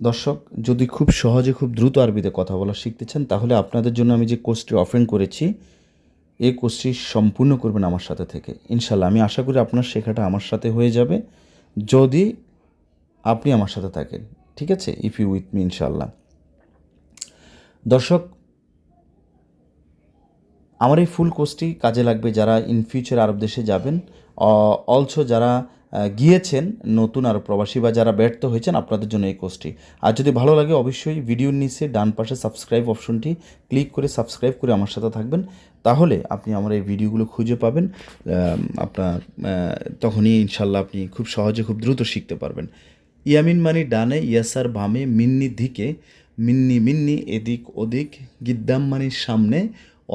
দর্শক, যদি খুব সহজে খুব দ্রুত আরবিতে কথা বলা শিখতে চান, তাহলে আপনাদের জন্য আমি যে কোর্সটি অফারিং করেছি এই কোর্সটি সম্পূর্ণ করবেন আমার সাথে থেকে। ইনশাল্লাহ আমি আশা করি আপনার শেখাটা আমার সাথে হয়ে যাবে, যদি আপনি আমার সাথে থাকেন। ঠিক আছে? ইফ ইউ উইথ মি ইনশাল্লাহ দর্শক, আমার এই ফুল কোর্সটি কাজে লাগবে যারা ইন ফিউচার আরব দেশে যাবেন অলসো যারা গিয়েছেন নতুন আর প্রবাসী বা যারা ব্যর্থ হয়েছেন আপনাদের জন্য এই কোর্সটি। আর যদি ভালো লাগে অবশ্যই ভিডিওর নিচে ডান পাশে সাবস্ক্রাইব অপশনটি ক্লিক করে সাবস্ক্রাইব করে আমার সাথে থাকবেন। তাহলে আপনি আমার এই ভিডিওগুলো খুঁজে পাবেন আপনার তখনই ইনশাল্লাহ আপনি খুব সহজে খুব দ্রুত শিখতে পারবেন। ইয়ামিন মানি ডানে, ইয়াসার বামে, মিন্নি দিকে, মিন্নি মিন্নি, এদিক ওদিক, গিদ্দাম মানির সামনে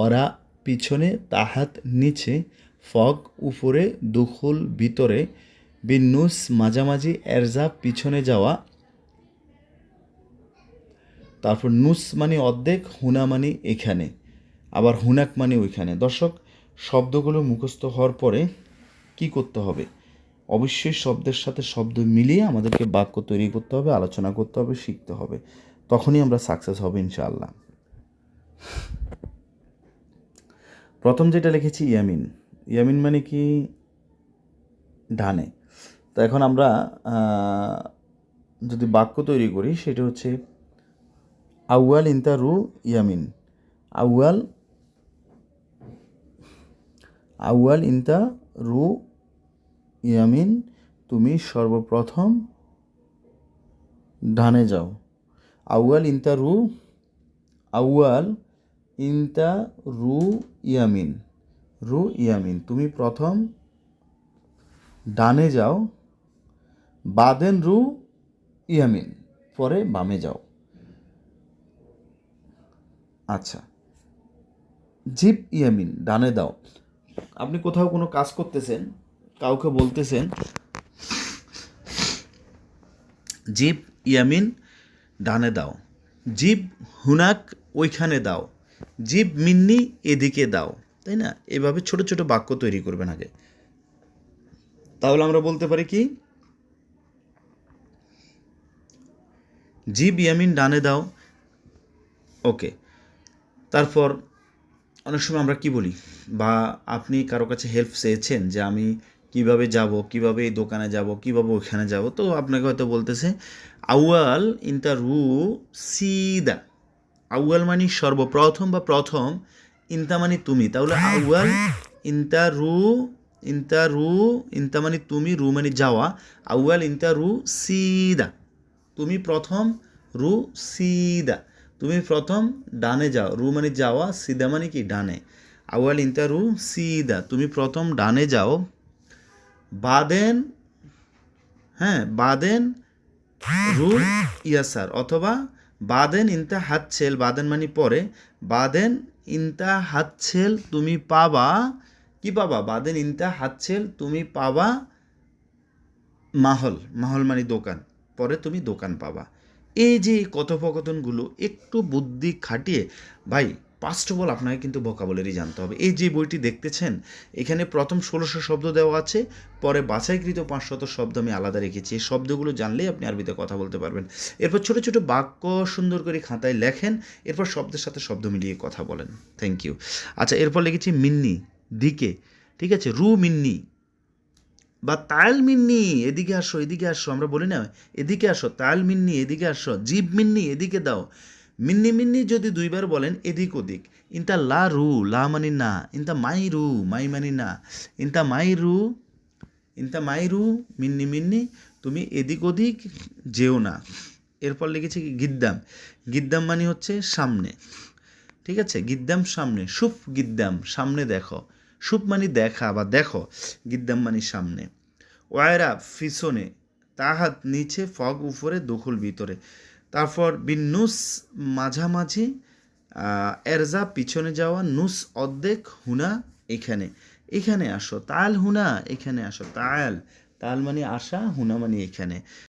ওরা পিছনে, তাহাত নিচে, ফগ উপরে, দুখুল ভিতরে বিন্নুস মাঝামাঝি এরজা পিছনে যাওয়া। তারপর নুস মানে অর্ধেক, হুনা মানে এখানে। আবার হুনাক মানে ওইখানে দর্শক, শব্দগুলো মুখস্থ হওয়ার পরে কি করতে হবে? অবশ্যই শব্দের সাথে শব্দ মিলিয়ে আমাদেরকে বাক্য তৈরি করতে হবে, আলোচনা করতে হবে, শিখতে হবে। তখনই আমরা সাকসেস হবে ইনশাআল্লাহ। প্রথম যেটা লিখেছি ইয়ামিন। ইয়ামিন মানে কি? ডানে তো এখন আমরা যদি বাক্য তৈরি করি, সেটা হচ্ছে, আউয়াল ইনতা রু ইয়ামিন। আউয়াল আউয়াল ইনতা রু ইয়ামিন, তুমি সর্বপ্রথম ডানে যাও। আউয়াল ইনতা রু আউয়াল ইনতা রু ইয়ামিন। রু ইয়ামিন, তুমি প্রথম ডানে যাও। বাদেন রু, ইয়ামিন। পরে বামে যাও। আচ্ছা। জিপ ইয়ামিন, ডানে দাও। আপনি কোথাও কোনো কাজ করতেছেন, কাউকে বলতেছেন, জিপ ইয়ামিন, ডানে দাও। জিপ হুনাক, ওইখানে দাও। জিপ মিন্নি, এদিকে দাও। তাই না? এভাবে ছোট ছোট বাক্য তৈরি করবেন আগে। তাহলে আমরা বলতে পারি কি? জিপ ইয়ামিন ডানে দাও। ওকে। তারপর অনেক সময় আমরা কি বলি? বা আপনি কারও কাছে হেল্প চেয়েছেন যে আমি কীভাবে যাব, কীভাবে এই দোকানে যাব, কীভাবে ওইখানে যাব? তো আপনাকে হয়তো বলতেছে, আউয়াল ইনতা রু সিদা। আউয়াল মানে সর্বপ্রথম বা প্রথম, ইনতা মানে তুমি। তাহলে আউয়াল ইনতা রু ইনতা রু ইনতা মানে তুমি, রু মানে যাওয়া। আউয়াল ইনতা রু সিদা। তুমি প্রথম রু সিদা। তুমি প্রথম ডানে যাও। রু মানে যাওয়া, সিদা মানে কি? ডানে। আউয়াল ইনতা রু সিদা। তুমি প্রথম ডানে যাও। বাদেন হ্যাঁ বাদেন রু ইয়াসার অথবা বাদেন ইনতা হাতছেল। বাদেন মানে পরে। বাদেন ইনতা হাতছেল তুমি পাবা, কি পাবা? বাদেন ইনতা হাতছেল তুমি পাবা মাহল। মাহল মানে দোকান। পরে তুমি দোকান পাবা। এই যে কথোপকথনগুলো একটু বুদ্ধি খাটিয়ে, ভাই ফার্স্ট অফ অল আপনাকে কিন্তু ভোকাবলারি জানতে হবে। এই যে বইটি দেখতেছেন, এখানে প্রথম ষোলোশো শব্দ দেওয়া আছে, পরে বাছাইকৃত পাঁচশত শব্দ আমি আলাদা রেখেছি। এই শব্দগুলো জানলেই আপনি আরবিতে কথা বলতে পারবেন। এরপর ছোট ছোট বাক্য সুন্দর করে খাতায় লেখেন, এরপর শব্দের সাথে শব্দ মিলিয়ে কথা বলেন। থ্যাংক ইউ আচ্ছা এরপর লিখেছি মিন্নি, দিকে। ঠিক আছে? রু মিন্নি বা তাল মিন্নি, এদিকে আসো এদিকে আসো, আমরা বলি না, এদিকে আসো, তাল মিন্নি, এদিকে আসো, জিব মিন্নি, এদিকে দাও। মিন্নি মিন্নি যদি দুইবার বলেন, এদিক ওদিক। ইনতা লা রু, লা মানি না, ইনতা মাই রু, মাই মানি না। ইনতা মাই রু, ইনতা মাই রু, মিন্নি মিন্নি, তুমি এদিক ওদিক যেও না। এরপর লিখেছি কি? গিদ্দাম। গিদ্দাম মানে হচ্ছে সামনে। ঠিক আছে? গিদ্দাম সামনে সুপ গিদ্দাম, সামনে দেখো। সুপ মানে দেখা বা দেখো গিদ্দাম মানে সামনে। ওয়ায়রা পিছনে তাহাত নিচে ফগ উপরে, দখল ভিতরে। তারপর বিনুস মাঝামাঝি এরজা পিছনে যাওয়া, নুস অর্ধেক, হুনা এখানে। এখানে আসো, তাল হুনা এখানে আসো, তাল। তাল মানে আসা হুনা মানে এখানে।